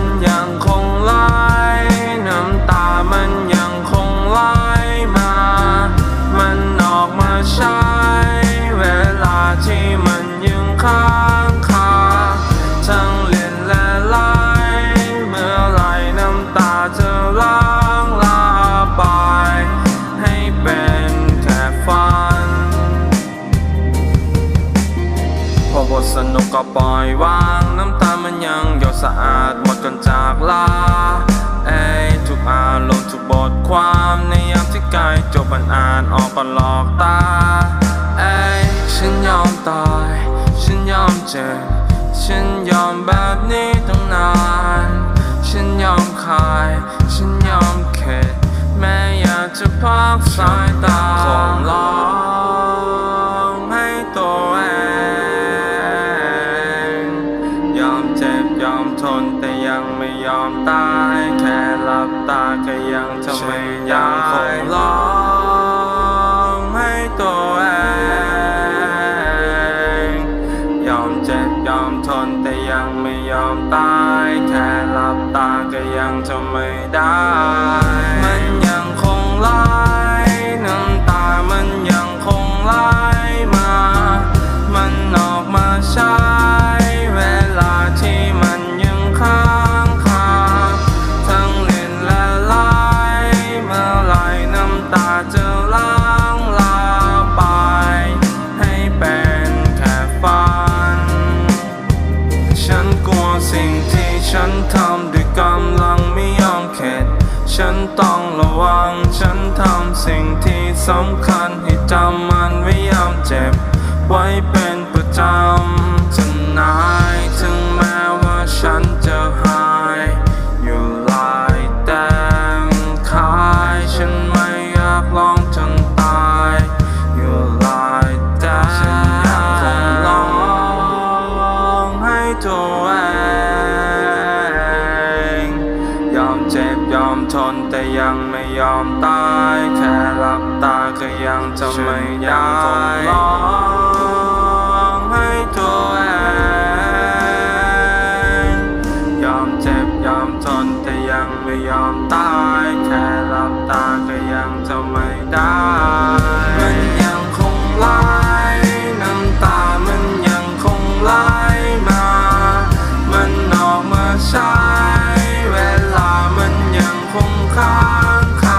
มันยังคงไหลน้ำตามันยังคงไหลมา มันออกมาใช้เวลาที่มันยังค้างคาทั้งเล่นและไหลเมื่อไหรน้ำตาจะล้างลาไป ให้เป็นแค่ฝัน พอบทสนุกก็ปล่อยวางน้ำตามันยังหยดสะอาด หมดกันจากลาเอ้ยทุกอารมณ์ทุกบทความในยามที่ใกล้จบมันอ่านออกก็หลอกตาเอ้ยฉันยอมตาย ฉันยอมเจ็บฉันยอมแบบนี้ต้องนาน ฉันยอมคาย ฉันยอมเข็ดแม้อยากจะพักสายตา อมตายแค่หลับตาก็ยังจะไม่ยอมคงลองให้ตัวเองยอมเจ็บยอมทนแต่ยังไม่ยอมตายแค่หลับตาก็ยังจะไม่ได้มัน ทำด้วยกำลังไม่ยอมเข็ด ฉันต้องระวัง ฉันทำสิ่งที่สำคัญให้จำมันไว้ยามเจ็บ ไว้เป็นประจำจะนาย อมเจ็บยอมทนแต่ยังไม่ยอมตาย แค่หลับตาก็ยังจะไม่ได้ลองให้ตัวเองยอมเจ็บยอมทนแต่ยังไม่ยอมตาย แค่หลับตาก็ยังจะไม่ได้ I'm